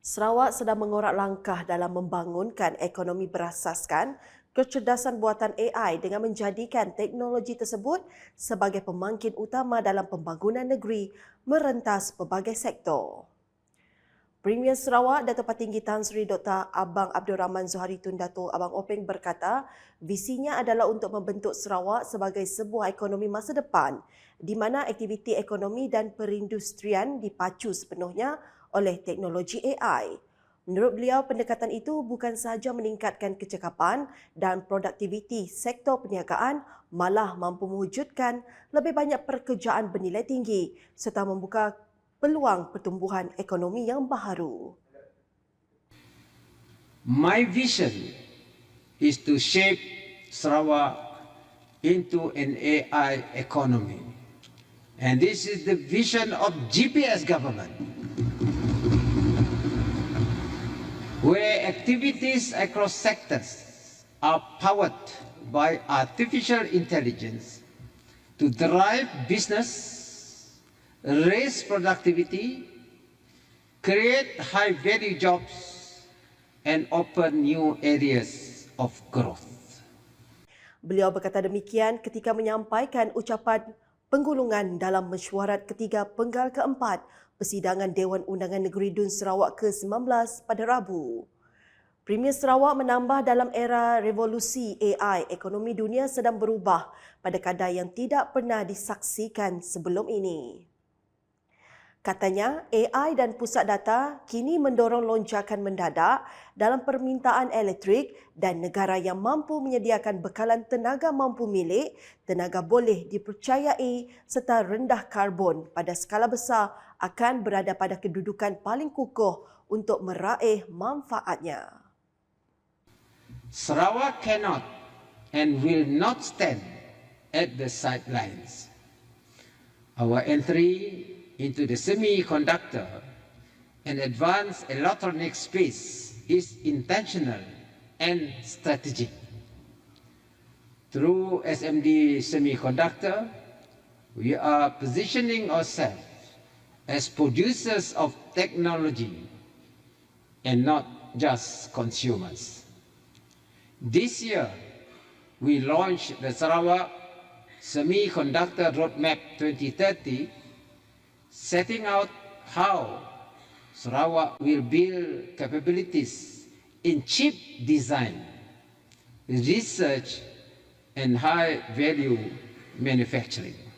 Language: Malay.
Sarawak sedang mengorak langkah dalam membangunkan ekonomi berasaskan kecerdasan buatan AI dengan menjadikan teknologi tersebut sebagai pemangkin utama dalam pembangunan negeri merentas pelbagai sektor. Premier Sarawak Dato' Patinggi Tan Sri Dr. Abang Abdul Rahman Zuhari Tun Dato' Abang Openg berkata, visinya adalah untuk membentuk Sarawak sebagai sebuah ekonomi masa depan di mana aktiviti ekonomi dan perindustrian dipacu sepenuhnya oleh teknologi AI. Menurut beliau, pendekatan itu bukan sahaja meningkatkan kecekapan dan produktiviti sektor perniagaan, malah mampu mewujudkan lebih banyak pekerjaan bernilai tinggi serta membuka peluang pertumbuhan ekonomi yang baharu. My vision is to shape Sarawak into an AI economy. And this is the vision of GPS government. Where activities across sectors are powered by artificial intelligence to drive business raise productivity, create high value jobs, and open new areas of growth. Beliau berkata demikian ketika menyampaikan ucapan penggulungan dalam mesyuarat ketiga penggal keempat persidangan Dewan Undangan Negeri Dun Sarawak ke-19 pada Rabu. Premier Sarawak menambah dalam era revolusi AI, ekonomi dunia sedang berubah pada kadar yang tidak pernah disaksikan sebelum ini. Katanya, AI dan pusat data kini mendorong lonjakan mendadak dalam permintaan elektrik dan negara yang mampu menyediakan bekalan tenaga mampu milik, tenaga boleh dipercayai serta rendah karbon pada skala besar akan berada pada kedudukan paling kukuh untuk meraih manfaatnya. Sarawak cannot and will not stand at the sidelines. Our entry into the semiconductor and advanced electronic space is intentional and strategic. Through SMD Semiconductor, we are positioning ourselves as producers of technology and not just consumers. This year, we launched the Sarawak Semiconductor Roadmap 2030 setting out how Sarawak will build capabilities in chip design, research, and high value manufacturing.